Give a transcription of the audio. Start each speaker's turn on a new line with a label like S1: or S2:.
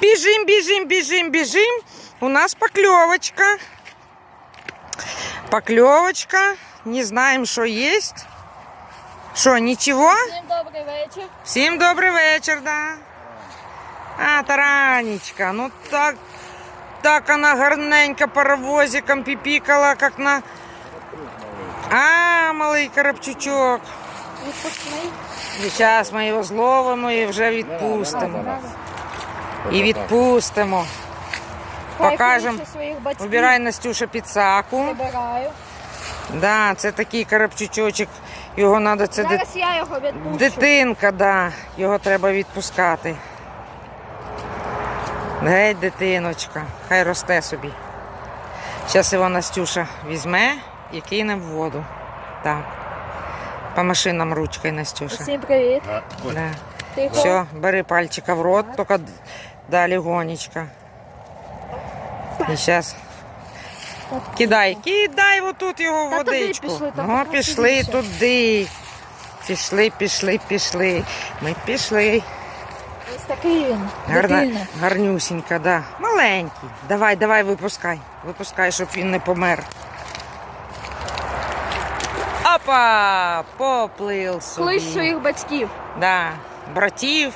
S1: Бежим, бежим, бежим, бежим. У нас поклевочка. Поклевочка. Не знаем, что есть. Что, ничего?
S2: Всім добрий вечір.
S1: Всім добрий вечір, да. А, таранечка, ну так, так она гарненько паровозиком піпікала, як на... А, малий карапчучок.
S2: Відпускний.
S1: Зараз ми його зловимо і вже відпустимо. І відпустимо.
S2: Хай
S1: Покажем.
S2: кличе своїх батьків.
S1: Вибирай Настюша підсаку.
S2: Вибираю.
S1: Да, це такий карапчучочок. Його треба, це дит-
S2: я його відпущу.
S1: Дитинка, да. Його треба відпускати. Геть, дитиночка, хай росте собі. Зараз його Настюша візьме і кине в воду. Так. По машинам ручкою, Настюша.
S2: Всім привіт.
S1: Да.
S2: Тихо.
S1: Все, бери пальчика в рот, тільки д- далі гонечка. І зараз. Кидай, кидай отут його в водичку.
S2: пішли, там
S1: О, пішли туди. Пішли, пішли, пішли. Ми пішли.
S2: Ось такий він.
S1: Гарна, гарнюсінька, да. Маленький. Давай, давай, випускай. Випускай, щоб він не помер. Опа! Поплив собі.
S2: Клич своїх батьків.
S1: Да братів.